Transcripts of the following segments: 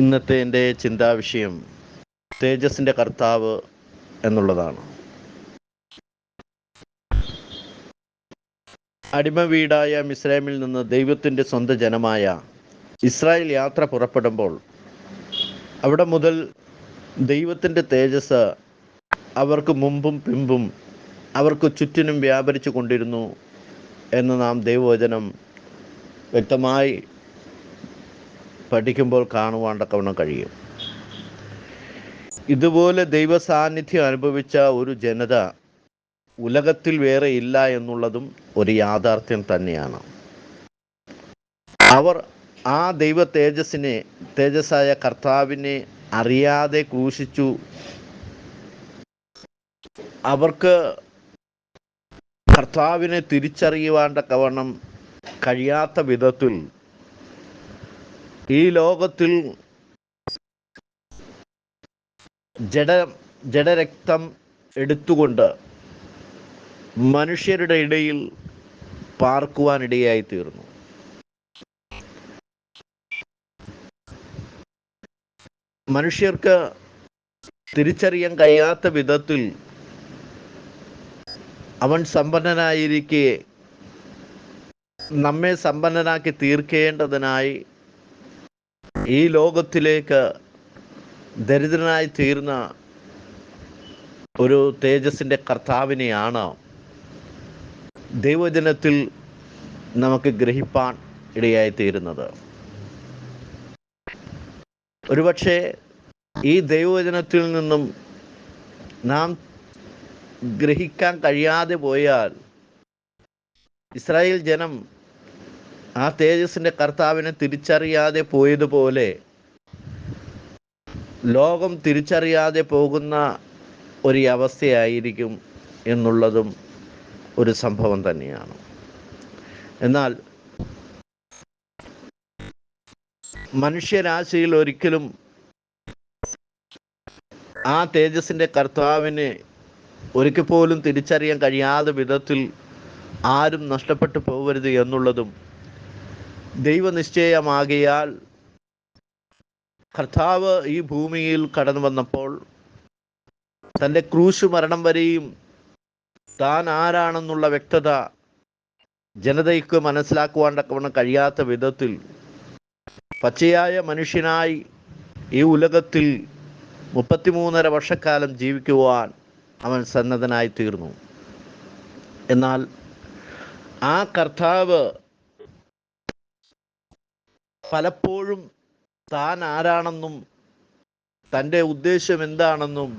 ഇന്നത്തെ എന്റെ ചിന്താവിഷയം തേജസ്സിന്റെ കർത്താവ് എന്നുള്ളതാണ്. അടിമ വീടായ മിസ്രൈമിൽ നിന്ന് ദൈവത്തിന്റെ സ്വന്തം ജനമായ ഇസ്രായേൽ യാത്ര പുറപ്പെടുമ്പോൾ അവിടെ മുതൽ ദൈവത്തിന്റെ തേജസ് അവർക്ക് മുമ്പും പിമ്പും അവർക്ക് ചുറ്റിനും വ്യാപരിച്ചു കൊണ്ടിരുന്നു എന്ന് നാം ദൈവവചനം വ്യക്തമായി പഠിക്കുമ്പോൾ കാണുവാൻ തക്കവണ്ണം കഴിയും. ഇതുപോലെ ദൈവ സാന്നിധ്യം അനുഭവിച്ച ഒരു ജനത ഉലകത്തിൽ വേറെ ഇല്ല എന്നുള്ളതും ഒരു യാഥാർത്ഥ്യം തന്നെയാണ്. അവർ ആ ദൈവ തേജസ്സിനെ തേജസ്സായ കർത്താവിനെ അറിയാതെ ക്രൂശിച്ചു. അവർക്ക് കർത്താവിനെ തിരിച്ചറിയുവാൻ തക്കവണ്ണം കഴിയാത്ത വിധത്തിൽ ഈ ലോകത്തിൽ ജഡ ജഡരക്തം എടുത്തുകൊണ്ട് മനുഷ്യരുടെ ഇടയിൽ പാർക്കുവാനിടയായി തീർന്നു മനുഷ്യർക്ക് തിരിച്ചറിയാൻ കഴിയാത്ത വിധത്തിൽ അവൻ സമ്പന്നനായിരിക്കെ നമ്മെ സമ്പന്നനാക്കി തീർക്കേണ്ടതിനായി ഈ ലോകത്തിലേക്ക് ദരിദ്രനായി തീർന്ന ഒരു തേജസ്സിന്റെ കർത്താവിനെയാണ് ദൈവജനത്തിൽ നമുക്ക് ഗ്രഹിപ്പാൻ ഇടയായി തീരുന്നത്. ഒരുപക്ഷെ ഈ ദൈവജനത്തിൽ നിന്നും നാം ഗ്രഹിക്കാൻ കഴിയാതെ പോയാൽ ഇസ്രായേൽ ജനം ആ തേജസ്സിന്റെ കർത്താവിനെ തിരിച്ചറിയാതെ പോയതുപോലെ ലോകം തിരിച്ചറിയാതെ പോകുന്ന ഒരു അവസ്ഥയായിരിക്കും എന്നുള്ളതും ഒരു സംഭവം തന്നെയാണ്. എന്നാൽ മനുഷ്യരാശിയിൽ ഒരിക്കലും ആ തേജസ്സിന്റെ കർത്താവിനെ ഒരിക്കൽ പോലും തിരിച്ചറിയാൻ കഴിയാതെ വിധത്തിൽ ആരും നഷ്ടപ്പെട്ടു പോകരുത് എന്നുള്ളതും ദൈവനിശ്ചയമാകിയാൽ കർത്താവ് ഈ ഭൂമിയിൽ കടന്നു വന്നപ്പോൾ തന്റെ ക്രൂശ് മരണം വരെയും താൻ ആരാണെന്നുള്ള വ്യക്തത ജനതയ്ക്ക് മനസ്സിലാക്കുവാൻ കഴിയാത്ത വിധത്തിൽ പച്ചയായ മനുഷ്യനായി ഈ ഉലകത്തിൽ മുപ്പത്തിമൂന്നര വർഷക്കാലം ജീവിക്കുവാൻ അവൻ സന്നദ്ധനായി തീർന്നു എന്നാൽ ആ കർത്താവ് പലപ്പോഴും താൻ ആരാണെന്നും തന്റെ ഉദ്ദേശം എന്താണെന്നും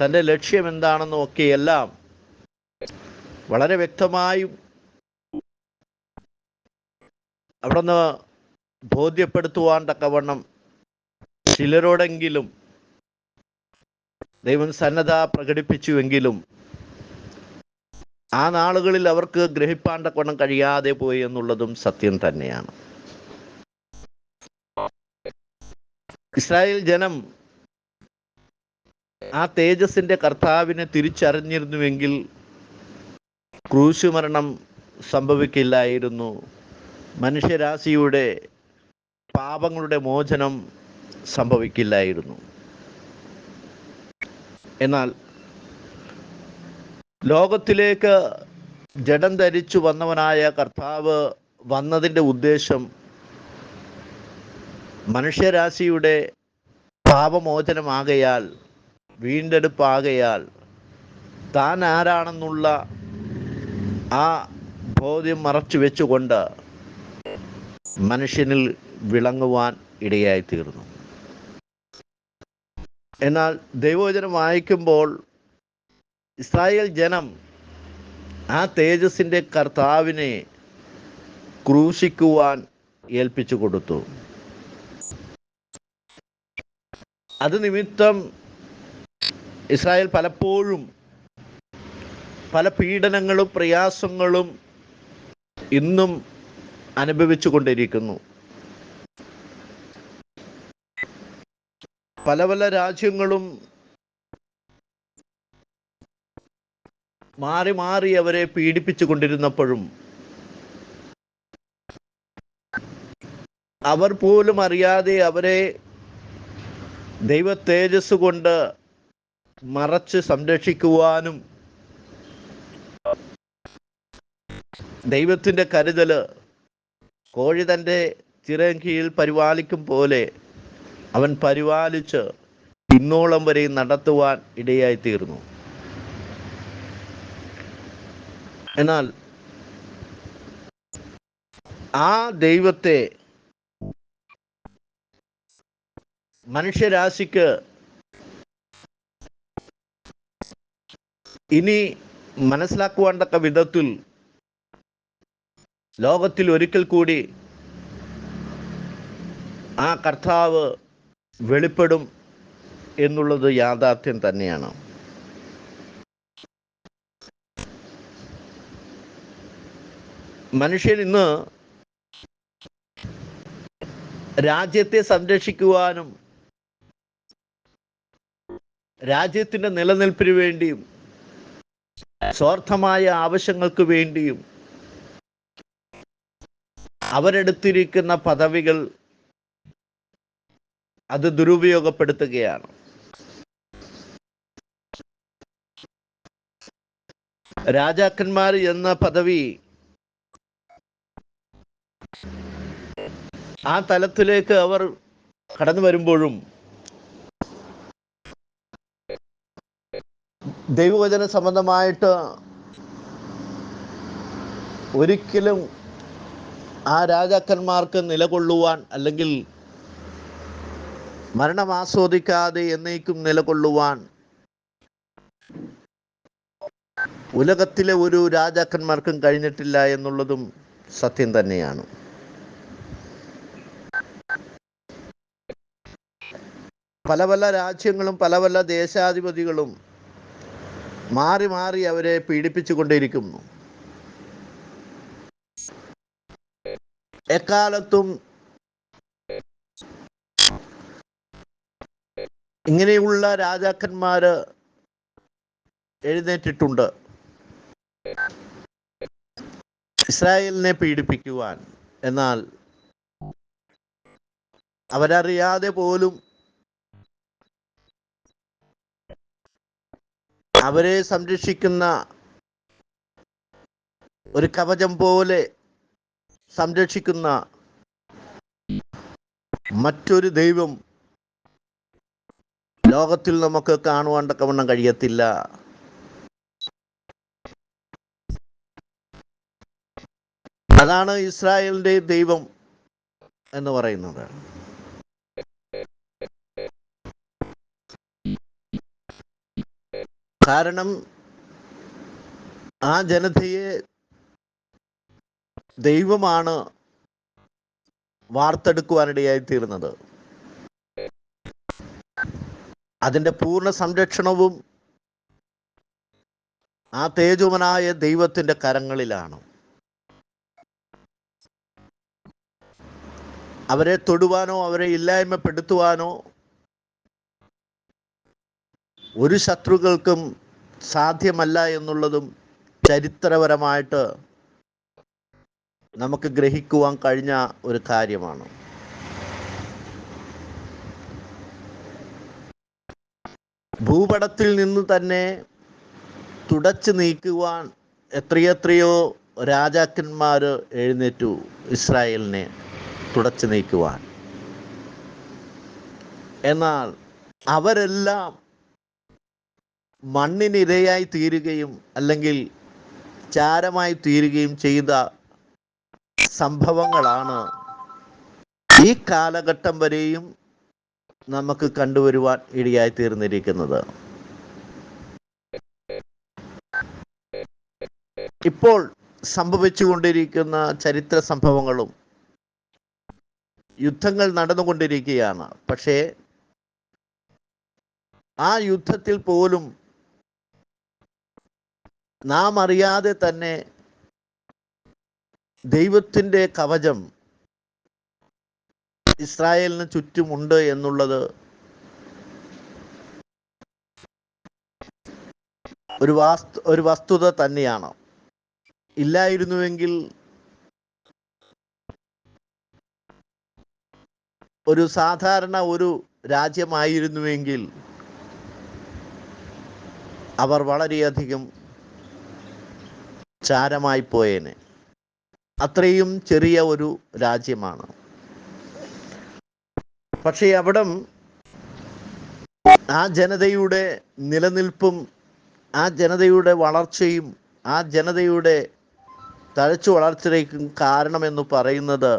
തന്റെ ലക്ഷ്യം എന്താണെന്നും ഒക്കെയെല്ലാം വളരെ വ്യക്തമായും അവിടുന്ന് ബോധ്യപ്പെടുത്തുവാൻ തക്കവണ്ണം ചിലരോടെങ്കിലും ദൈവം സന്നദ്ധ പ്രകടിപ്പിച്ചുവെങ്കിലും ആ നാളുകളിൽ അവർക്ക് ഗ്രഹിപ്പാൻ തക്കവണ്ണം കഴിയാതെ പോയി എന്നുള്ളതും സത്യം തന്നെയാണ്. ഇസ്രായേൽ ജനം ആ തേജസിന്റെ കർത്താവിനെ തിരിച്ചറിഞ്ഞിരുന്നുവെങ്കിൽ ക്രൂശുമരണം സംഭവിക്കില്ലായിരുന്നു. മനുഷ്യരാശിയുടെ പാപങ്ങളുടെ മോചനം സംഭവിക്കില്ലായിരുന്നു. എന്നാൽ ലോകത്തിലേക്ക് ജഡം ധരിച്ചു വന്നവനായ കർത്താവ് വന്നതിന്റെ ഉദ്ദേശം മനുഷ്യരാശിയുടെ പാപമോചനമാകയാൽ വീണ്ടെടുപ്പാകയാൽ താൻ ആരാണെന്നുള്ള ആ ബോധ്യം മറച്ചു വെച്ചുകൊണ്ട് മനുഷ്യനിൽ വിളങ്ങുവാൻ ഇടയായിത്തീർന്നു. എന്നാൽ ദൈവോചനം വായിക്കുമ്പോൾ ഇസ്രായേൽ ജനം ആ തേജസ്സിന്റെ കർത്താവിനെ ക്രൂശിക്കുവാൻ ഏൽപ്പിച്ചു കൊടുത്തു. അത് നിമിത്തം ഇസ്രായേൽ പലപ്പോഴും പല പീഡനങ്ങളും പ്രയാസങ്ങളും ഇന്നും അനുഭവിച്ചു കൊണ്ടിരിക്കുന്നു പല പല രാജ്യങ്ങളും മാറി മാറി അവരെ പീഡിപ്പിച്ചു കൊണ്ടിരുന്നപ്പോഴും അവർ പോലും അറിയാതെ അവരെ ദൈവ തേജസ് കൊണ്ട് മറച്ച് സംരക്ഷിക്കുവാനും ദൈവത്തിന്റെ കരുതൽ കോഴി തന്റെ ചിറയും കീഴിൽ പരിപാലിക്കും പോലെ അവൻ പരിപാലിച്ച് ഇന്നോളം വരെ നടത്തുവാൻ ഇടയായി തീർന്നു എന്നാൽ ആ ദൈവത്തെ മനുഷ്യരാശിക്ക് ഇനി മനസ്സിലാക്കുവാണ്ടക്ക വിധത്തിൽ ലോകത്തിൽ ഒരിക്കൽ കൂടി ആ കർത്താവ് വെളിപ്പെടും എന്നുള്ളത് യാഥാർത്ഥ്യം തന്നെയാണ്. മനുഷ്യൻ ഇന്ന് രാജ്യത്തെ സംരക്ഷിക്കുവാനും രാജ്യത്തിന്റെ നിലനിൽപ്പിന് വേണ്ടിയും സ്വാർത്ഥമായ ആവശ്യങ്ങൾക്ക് വേണ്ടിയും അവരെടുത്തിരിക്കുന്ന പദവികൾ അത് ദുരുപയോഗപ്പെടുത്തുകയാണ്. രാജാക്കന്മാർ എന്ന പദവി ആ തലത്തിലേക്ക് അവർ കടന്നു വരുമ്പോഴും ദൈവവചന സംബന്ധമായിട്ട് ഒരിക്കലും ആ രാജാക്കന്മാർക്ക് നിലകൊള്ളുവാൻ അല്ലെങ്കിൽ മരണം ആസ്വദിക്കാതെ എന്നേക്കും നിലകൊള്ളുവാൻ ഉലകത്തിലെ ഒരു രാജാക്കന്മാർക്കും കഴിഞ്ഞിട്ടില്ല എന്നുള്ളതും സത്യം തന്നെയാണ്. പല പല രാജ്യങ്ങളും പല പല ദേശാധിപതികളും മാറി മാറി അവരെ പീഡിപ്പിച്ചുകൊണ്ടിരിക്കുന്നു എക്കാലത്തും ഇങ്ങനെയുള്ള രാജാക്കന്മാര് എഴുന്നേറ്റിട്ടുണ്ട്. ഇസ്രായേലിനെ പീഡിപ്പിക്കുവാൻ. എന്നാൽ അവരറിയാതെ പോലും അവരെ സംരക്ഷിക്കുന്ന ഒരു കവചം പോലെ സംരക്ഷിക്കുന്ന മറ്റൊരു ദൈവം ലോകത്തിൽ നമുക്ക് കാണുവാൻ തക്കവണ്ണം കഴിയത്തില്ല. അതാണ് ഇസ്രായേലിന്റെ ദൈവം എന്ന് പറയുന്നത്. കാരണം ആ ജനതയെ ദൈവമാണ് വാർത്തെടുക്കുവാനിടയായി തീർന്നത് അതിന്റെ പൂർണ സംരക്ഷണവും ആ തേജോമനായ ദൈവത്തിന്റെ കരങ്ങളിലാണ്. അവരെ തൊടുവാനോ അവരെ ഇല്ലായ്മപ്പെടുത്തുവാനോ ഒരു ശത്രുക്കൾക്കും സാധ്യമല്ല എന്നുള്ളതും ചരിത്രപരമായിട്ട് നമുക്ക് ഗ്രഹിക്കുവാൻ കഴിഞ്ഞ ഒരു കാര്യമാണ്. ഭൂപടത്തിൽ നിന്ന് തന്നെ തുടച്ചു നീക്കുവാൻ എത്രയെത്രയോ രാജാക്കന്മാർ എഴുന്നേറ്റു ഇസ്രായേലിനെ തുടച്ചു നീക്കുവാൻ. എന്നാൽ അവരെല്ലാം മണ്ണിനിരയായി തീരുകയും അല്ലെങ്കിൽ ചാരമായി തീരുകയും ചെയ്ത സംഭവങ്ങളാണ് ഈ കാലഘട്ടം വരെയും നമുക്ക് കണ്ടുവരുവാൻ ഇടയായി തീർന്നിരിക്കുന്നത്. ഇപ്പോൾ സംഭവിച്ചുകൊണ്ടിരിക്കുന്ന ചരിത്ര സംഭവങ്ങളും യുദ്ധങ്ങൾ നടന്നുകൊണ്ടിരിക്കുകയാണ്. പക്ഷേ ആ യുദ്ധത്തിൽ പോലും നാം അറിയാതെ തന്നെ ദൈവത്തിന്റെ കവചം ഇസ്രായേലിന് ചുറ്റുമുണ്ട് എന്നുള്ളത് ഒരു വാസ്തു ഒരു വസ്തുത തന്നെയാണ്. ഇല്ലായിരുന്നുവെങ്കിൽ ഒരു സാധാരണ ഒരു രാജ്യമായിരുന്നുവെങ്കിൽ അവർ വളരെയധികം ചാരമായി പോയേനെ. അത്രയും ചെറിയ ഒരു രാജ്യമാണ്. പക്ഷേ അവിടം ആ ജനതയുടെ നിലനിൽപ്പും ആ ജനതയുടെ വളർച്ചയും ആ ജനതയുടെ തഴച്ചു വളർച്ചയ്ക്കും കാരണമെന്ന് പറയുന്നത്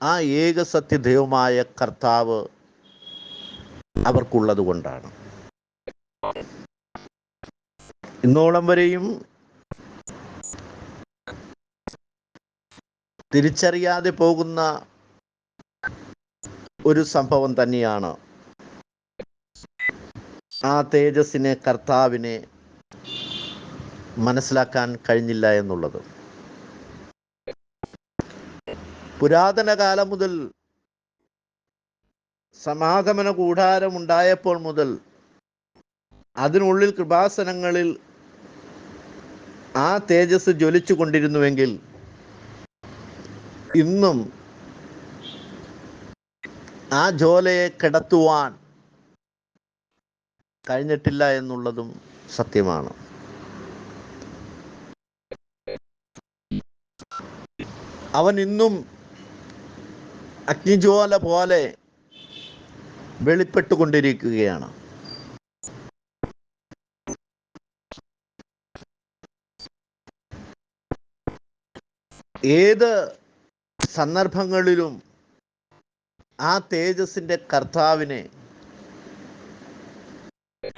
ആ ഏക ഏകസത്യദൈവമായ കർത്താവ് അവർക്കുള്ളത് കൊണ്ടാണ്. ഇന്നോളം വരെയും തിരിച്ചറിയാതെ പോകുന്ന ഒരു സംഭവം തന്നെയാണ്. ആ തേജസ്സിനെ കർത്താവിനെ മനസ്സിലാക്കാൻ കഴിഞ്ഞില്ല എന്നുള്ളത്. പുരാതന കാലം മുതൽ സമാഗമന കൂടാരം ഉണ്ടായപ്പോൾ മുതൽ അതിനുള്ളിൽ കൃപാസനങ്ങളിൽ ആ തേജസ് ജ്വലിച്ചു കൊണ്ടിരുന്നുവെങ്കിൽ ഇന്നും ആ ജോലയെ കിടത്തുവാൻ കഴിഞ്ഞിട്ടില്ല എന്നുള്ളതും സത്യമാണ്. അവൻ ഇന്നും അഗ്നിജ്വാല പോലെ വെളിപ്പെട്ടുകൊണ്ടിരിക്കുകയാണ്. ഏത് സന്ദർഭങ്ങളിലും ആ തേജസ്സിന്റെ കർത്താവിനെ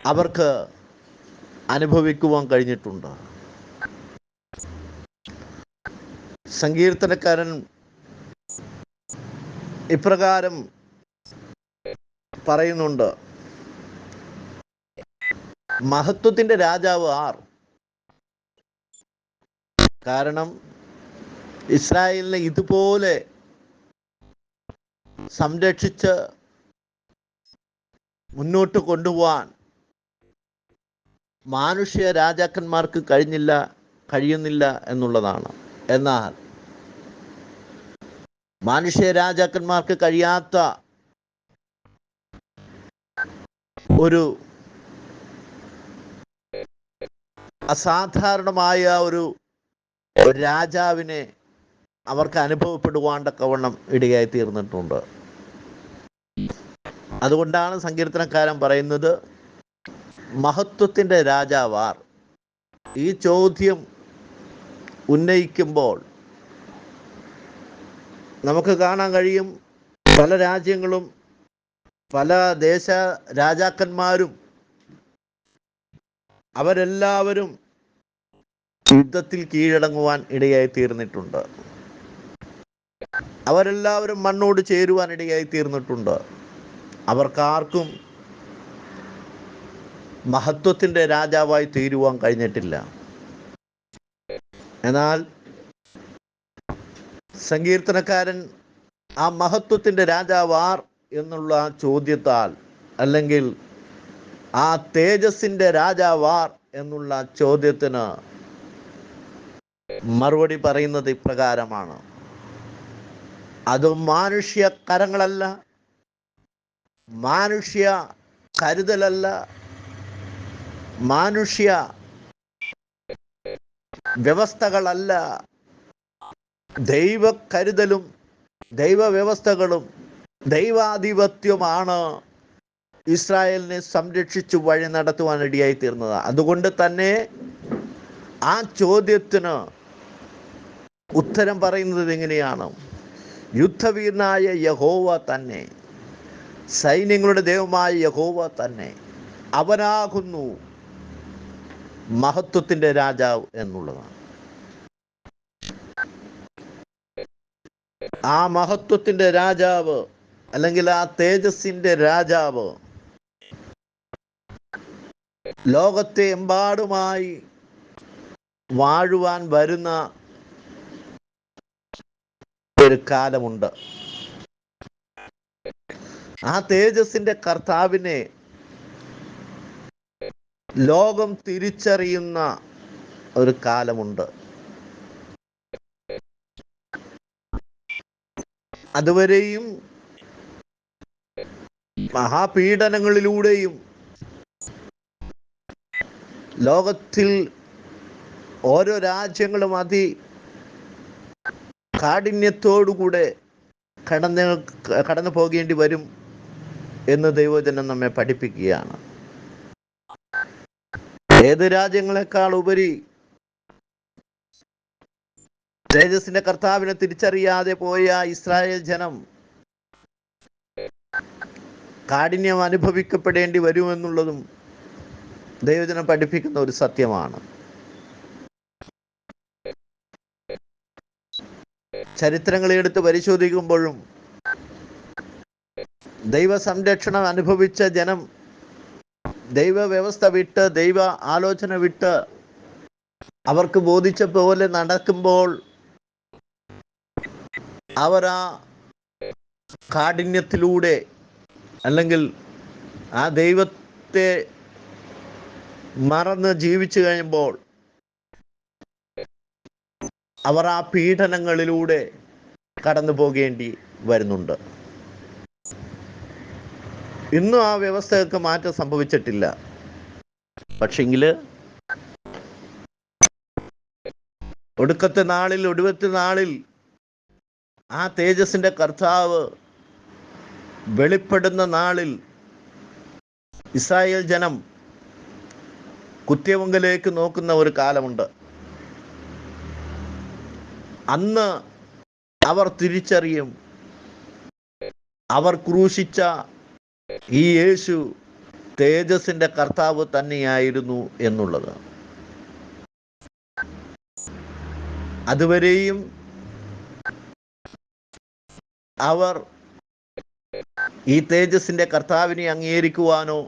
അവർക്ക് അനുഭവിക്കുവാൻ കഴിഞ്ഞിട്ടുണ്ട്. സങ്കീർത്തനക്കാരൻ ഇപ്രകാരം പറയുന്നുണ്ട്. മഹത്വത്തിന്റെ രാജാവ് ആർ. കാരണം ഇസ്രായേലിനെ ഇതുപോലെ സംരക്ഷിച്ച് മുന്നോട്ട് കൊണ്ടുപോവാൻ മാനുഷ്യ രാജാക്കന്മാർക്ക് കഴിഞ്ഞില്ല കഴിയുന്നില്ല എന്നുള്ളതാണ്. എന്നാൽ മാനുഷ്യ രാജാക്കന്മാർക്ക് കഴിയാത്ത ഒരു അസാധാരണമായ ഒരു രാജാവിനെ അവർക്ക് അനുഭവപ്പെടുവാണ്ടക്കവണ്ണം ഇടുകയായി തീർന്നിട്ടുണ്ട് അതുകൊണ്ടാണ് സങ്കീർത്തനക്കാരൻ പറയുന്നത് മഹത്വത്തിന്റെ രാജാവാർ ഈ ചോദ്യം ഉന്നയിക്കുമ്പോൾ നമുക്ക് കാണാൻ കഴിയും പല രാജ്യങ്ങളും പല ദേശ രാജാക്കന്മാരും അവരെല്ലാവരും യുദ്ധത്തിൽ കീഴടങ്ങുവാൻ ഇടയായി തീർന്നിട്ടുണ്ട് അവരെല്ലാവരും മണ്ണോട് ചേരുവാൻ ഇടയായി തീർന്നിട്ടുണ്ട്. അവർക്കാർക്കും മഹത്വത്തിന്റെ രാജാവായി തീരുവാൻ കഴിഞ്ഞിട്ടില്ല. എന്നാൽ സങ്കീർത്തനക്കാരൻ ആ മഹത്വത്തിന്റെ രാജാവാർ എന്നുള്ള ചോദ്യത്താൽ അല്ലെങ്കിൽ ആ തേജസ്സിന്റെ രാജാവാർ എന്നുള്ള ചോദ്യത്തിന് മറുപടി പറയുന്നത് ഇപ്രകാരമാണ്. അത് മാനുഷ്യ കരങ്ങളല്ല മാനുഷ്യ കരുതലല്ല മാനുഷ്യ വ്യവസ്ഥകളല്ല. ദൈവ കരുതലും ദൈവ വ്യവസ്ഥകളും ദൈവാധിപത്യമാണ് ഇസ്രായേലിനെ സംരക്ഷിച്ചു വഴി നടത്തുവാൻ ഇടയായി തീർന്നത്. അതുകൊണ്ട് തന്നെ ആ ചോദ്യത്തിന് ഉത്തരം പറയുന്നത് എങ്ങനെയാണ് യുദ്ധവീരനായ യഹോവ തന്നെ. സൈന്യങ്ങളുടെ ദൈവമായ യഹോവ തന്നെ. അവനാകുന്നു മഹത്വത്തിന്റെ രാജാവ് എന്നുള്ളതാണ്. ആ മഹത്വത്തിന്റെ രാജാവ് അല്ലെങ്കിൽ ആ തേജസ്സിന്റെ രാജാവ് ലോകത്തെ എമ്പാടുമായി വാഴുവാൻ വരുന്ന ഒരു കാലമുണ്ട് ആ തേജസ്സിന്റെ കർത്താവിനെ ലോകം തിരിച്ചറിയുന്ന ഒരു കാലമുണ്ട്. അതുവരെയും മഹാപീഡനങ്ങളിലൂടെയും ലോകത്തിൽ ഓരോ രാജ്യങ്ങളും അതി കാഠിന്യത്തോടുകൂടെ കടന്ന് കടന്നു പോകേണ്ടി വരും എന്ന് ദൈവജനം നമ്മെ പഠിപ്പിക്കുകയാണ്. ഏത് രാജ്യങ്ങളെക്കാൾ ഉപരി തേജസിന്റെ കർത്താവിനെ തിരിച്ചറിയാതെ പോയ ഇസ്രായേൽ ജനം കാഠിന്യം അനുഭവിക്കപ്പെടേണ്ടി വരുമെന്നുള്ളതും ദൈവജനം പഠിപ്പിക്കുന്ന ഒരു സത്യമാണ്. ചരിത്രങ്ങളെ എടുത്ത് പരിശോധിക്കുമ്പോഴും ദൈവ സംരക്ഷണം അനുഭവിച്ച ജനം ദൈവ വ്യവസ്ഥ വിട്ട് ദൈവ ആലോചന വിട്ട് അവർക്ക് ബോധിച്ച പോലെ നടക്കുമ്പോൾ അവർ ആ കാഠിന്യത്തിലൂടെ അല്ലെങ്കിൽ ആ ദൈവത്തെ മറന്ന് ജീവിച്ചു കഴിയുമ്പോൾ അവർ ആ പീഡനങ്ങളിലൂടെ കടന്നു പോകേണ്ടി വരുന്നുണ്ട്. ഇന്നും ആ വ്യവസ്ഥയൊക്കെ മാറ്റം സംഭവിച്ചിട്ടില്ല. പക്ഷെങ്കിൽ ഒടുക്കത്തെ നാളിൽ ഒടുവത്തെ നാളിൽ ആ തേജസിന്റെ കർത്താവ് വെളിപ്പെടുന്ന നാളിൽ ഇസ്രായേൽ ജനം കുത്തിയവങ്കലേക്ക് നോക്കുന്ന ഒരു കാലമുണ്ട്. അന്ന് അവർ തിരിച്ചറിയും. അവർ ക്രൂശിച്ച ഈ യേശു തേജസിന്റെ കർത്താവ് തന്നെയായിരുന്നു എന്നുള്ളത്. അതുവരെയും അവർ ഈ തേജസിന്റെ കർത്താവിനെ അംഗീകരിക്കുവാനോ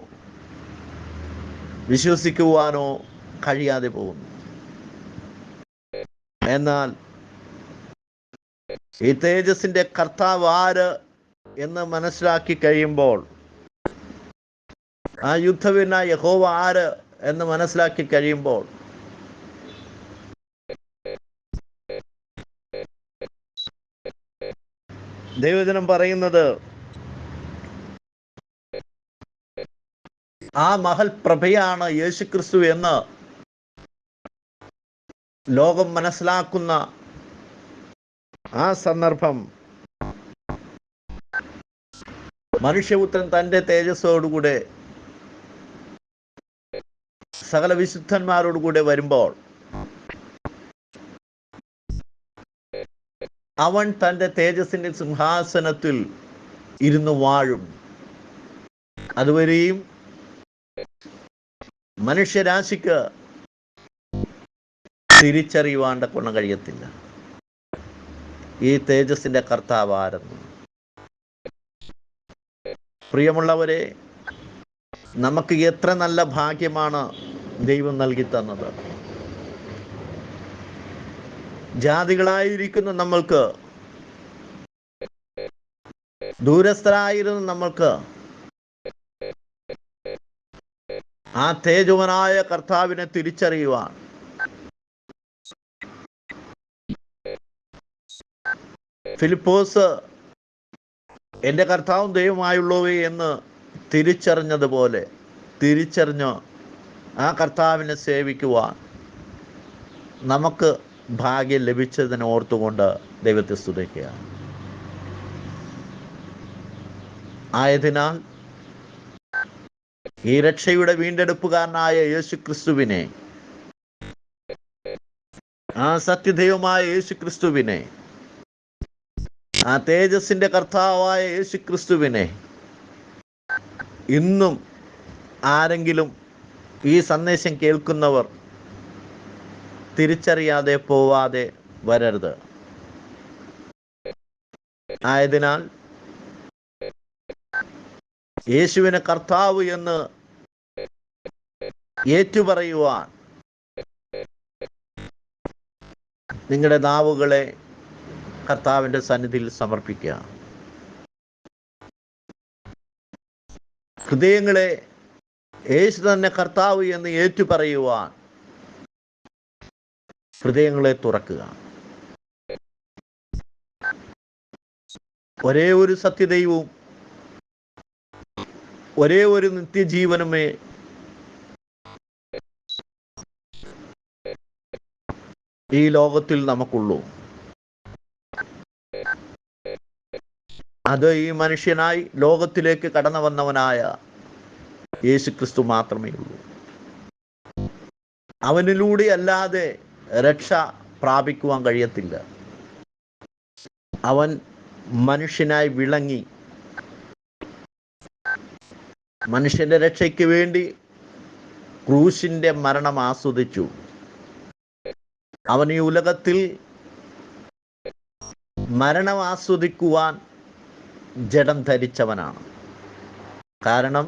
വിശ്വസിക്കുവാനോ കഴിയാതെ പോകുന്നു. എന്നാൽ ഈ തേജസിന്റെ കർത്താവ് ആര് എന്ന് മനസ്സിലാക്കി കഴിയുമ്പോൾ ആ യുദ്ധവിന യഹോവ ആര് എന്ന് മനസ്സിലാക്കി കഴിയുമ്പോൾ ദൈവജനം പറയുന്നത് ആ മഹൽ പ്രഭയാണ് യേശുക്രിസ്തു എന്ന് ലോകം മനസ്സിലാക്കുന്ന ആ സന്ദർഭം. മനുഷ്യപുത്രൻ തന്റെ തേജസ്സോടുകൂടെ സകല വിശുദ്ധന്മാരോടുകൂടെ വരുമ്പോൾ അവൻ തന്റെ തേജസ്സിന്റെ സിംഹാസനത്തിൽ ഇരുന്ന് വാഴും. അതുവരെയും മനുഷ്യരാശിക്ക് തിരിച്ചറിയുവാണ്ട ഗുണം കഴിയത്തില്ല. ഈ തേജസ്സിന്റെ കർത്താവ് ആരെന്ന് പ്രിയമുള്ളവരെ നമുക്ക് എത്ര നല്ല ഭാഗ്യമാണ് ദൈവം നൽകി തന്നത്. ജാതികളായിരിക്കുന്ന നമ്മൾക്ക് ദൂരസ്ഥരായിരുന്ന നമ്മൾക്ക് ആ തേജവനായ കർത്താവിനെ തിരിച്ചറിയുവാൻ ഫിലിപ്പോസ് എന്റെ കർത്താവും ദൈവമായുള്ളവേ എന്ന് തിരിച്ചറിഞ്ഞതുപോലെ തിരിച്ചറിഞ്ഞ് ആ കർത്താവിനെ സേവിക്കുവാൻ നമുക്ക് ഭാഗ്യം ലഭിച്ചതിനെ ഓർത്തുകൊണ്ട് ദൈവത്തെ സ്തുതിക്കുക ആയതിനാൽ ഈ രക്ഷയുടെ വീണ്ടെടുപ്പുകാരനായ യേശു ക്രിസ്തുവിനെ ആ സത്യദൈവമായ യേശു ക്രിസ്തുവിനെ ആ തേജസ്സിന്റെ കർത്താവായ യേശു ക്രിസ്തുവിനെ ഇന്നും ആരെങ്കിലും ഈ സന്ദേശം കേൾക്കുന്നവർ തിരിച്ചറിയാതെ പോവാതെ വരരുത്. ആയതിനാൽ യേശുവിനെ കർത്താവ് എന്ന് ഏറ്റുപറയുവാൻ നിങ്ങളുടെ നാവുകളെ കർത്താവിന്റെ സന്നിധിയിൽ സമർപ്പിക്കുക. ഹൃദയങ്ങളെ യേശു തന്നെ കർത്താവ് എന്ന് ഏറ്റുപറയുവാൻ ഹൃദയങ്ങളെ തുറക്കുക. ഒരേ ഒരു സത്യദൈവവും ഒരേ ഒരു നിത്യജീവനുമേ ഈ ലോകത്തിൽ നമുക്കുള്ളൂ. അത് ഈ മനുഷ്യനായി ലോകത്തിലേക്ക് കടന്നു വന്നവനായ യേശു ക്രിസ്തു മാത്രമേ ഉള്ളൂ. അവനിലൂടെ അല്ലാതെ രക്ഷ പ്രാപിക്കുവാൻ കഴിയത്തില്ല. അവൻ മനുഷ്യനായി വിളങ്ങി. മനുഷ്യന്റെ രക്ഷയ്ക്ക് വേണ്ടി ക്രൂശിന്റെ മരണം ആസ്വദിച്ചു. അവൻ ഈ ഉലകത്തിൽ മരണം ആസ്വദിക്കുവാൻ ജഡം ധരിച്ചവനാണ്. കാരണം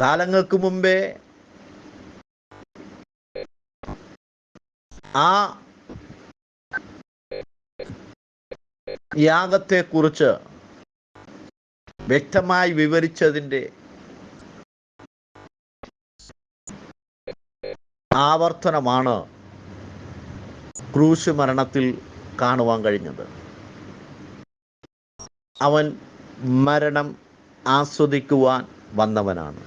കാലങ്ങൾക്ക് മുമ്പേ ആ യാഗത്തെക്കുറിച്ച് വ്യക്തമായി വിവരിച്ചതിന്റെ ആവർത്തനമാണ് ക്രൂശ് മരണത്തിൽ കാണുവാൻ കഴിഞ്ഞത്. അവൻ മരണം ആസ്വദിക്കുവാൻ വന്നവനാണ്.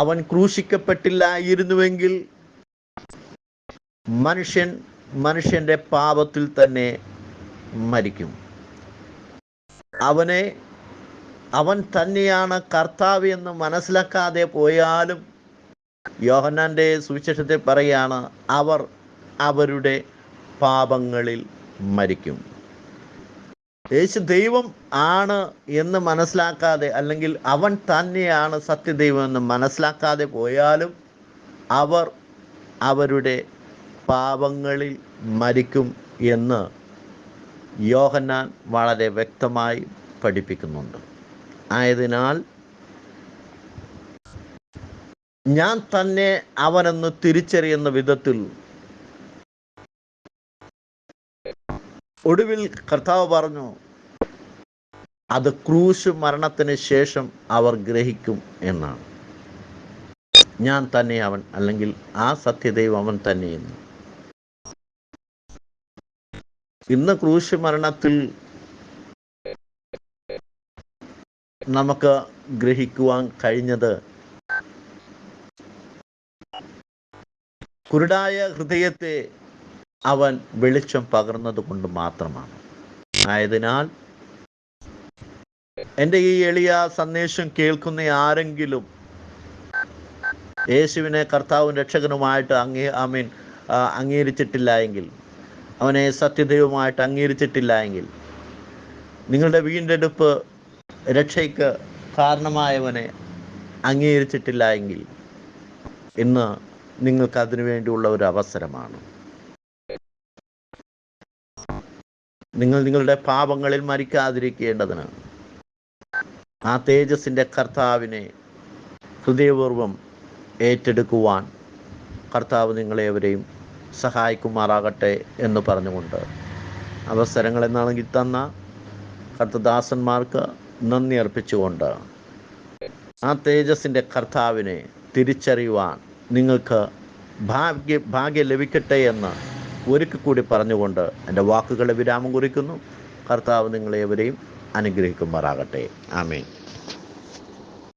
അവൻ ക്രൂശിക്കപ്പെട്ടില്ലായിരുന്നുവെങ്കിൽ മനുഷ്യൻ മനുഷ്യന്റെ പാപത്തിൽ തന്നെ മരിക്കും. അവനെ അവൻ തന്നെയാണ് കർത്താവ് എന്ന് മനസ്സിലാക്കാതെ പോയാലും യോഹന്നാന്റെ സുവിശേഷത്തിൽ പറയാണ് അവർ അവരുടെ പാപങ്ങളിൽ മരിക്കും. യേശു ദൈവം ആണ് എന്ന് മനസ്സിലാക്കാതെ അല്ലെങ്കിൽ അവൻ തന്നെയാണ് സത്യദൈവം എന്ന് മനസ്സിലാക്കാതെ പോയാലും അവർ അവരുടെ പാപങ്ങളിൽ മരിക്കും എന്ന് യോഹന്നാൻ വളരെ വ്യക്തമായി പഠിപ്പിക്കുന്നുണ്ട്. ആയതിനാൽ ഞാൻ തന്നെ അവനെന്ന് തിരിച്ചറിയുന്ന വിധത്തിൽ ഒടുവിൽ കർത്താവ് പറഞ്ഞു അത് ക്രൂശ് മരണത്തിന് ശേഷം അവർ ഗ്രഹിക്കും എന്നാണ്. ഞാൻ തന്നെ അവൻ അല്ലെങ്കിൽ ആ സത്യദൈവം അവൻ തന്നെയെന്ന് ഇന്ന് ക്രൂശ് മരണത്തിൽ നമുക്ക് ഗ്രഹിക്കുവാൻ കഴിഞ്ഞത് കുരുടായ ഹൃദയത്തെ അവൻ വെളിച്ചം പകർന്നത് കൊണ്ട് മാത്രമാണ്. ആയതിനാൽ എന്റെ ഈ എളിയ സന്ദേശം കേൾക്കുന്ന ആരെങ്കിലും യേശുവിനെ കർത്താവും രക്ഷകനുമായിട്ട് അങ്ങേ ഐ മീൻ അംഗീകരിച്ചിട്ടില്ല എങ്കിൽ അവനെ സത്യദൈവമായിട്ട് അംഗീകരിച്ചിട്ടില്ല എങ്കിൽ നിങ്ങളുടെ വീണ്ടെടുപ്പ് രക്ഷയ്ക്ക് കാരണമായവനെ അംഗീകരിച്ചിട്ടില്ല എങ്കിൽ ഇന്ന് നിങ്ങൾക്ക് അതിനു വേണ്ടിയുള്ള ഒരു അവസരമാണ്. നിങ്ങൾ നിങ്ങളുടെ പാപങ്ങളിൽ മരിക്കാതിരിക്കേണ്ടതിന് ആ തേജസ്സിന്റെ കർത്താവിനെ ഹൃദയപൂർവം ഏറ്റെടുക്കുവാൻ കർത്താവ് നിങ്ങളെവരെയും സഹായിക്കുമാറാകട്ടെ എന്ന് പറഞ്ഞുകൊണ്ട് അവസരങ്ങൾ എന്നാണെങ്കിൽ തന്ന കർത്തദാസന്മാർക്ക് നന്ദി അർപ്പിച്ചുകൊണ്ട് ആ തേജസ്സിന്റെ കർത്താവിനെ തിരിച്ചറിയുവാൻ നിങ്ങൾക്ക് ഭാഗ്യ ഭാഗ്യം ലഭിക്കട്ടെ എന്ന് ഒരിക്കൽ കൂടി പറഞ്ഞുകൊണ്ട് എന്റെ വാക്കുകളെ വിരാമം കുറിക്കുന്നു. കർത്താവ് നിങ്ങളെവരെയും അനുഗ്രഹിക്കുമാറാകട്ടെ. ആമേൻ.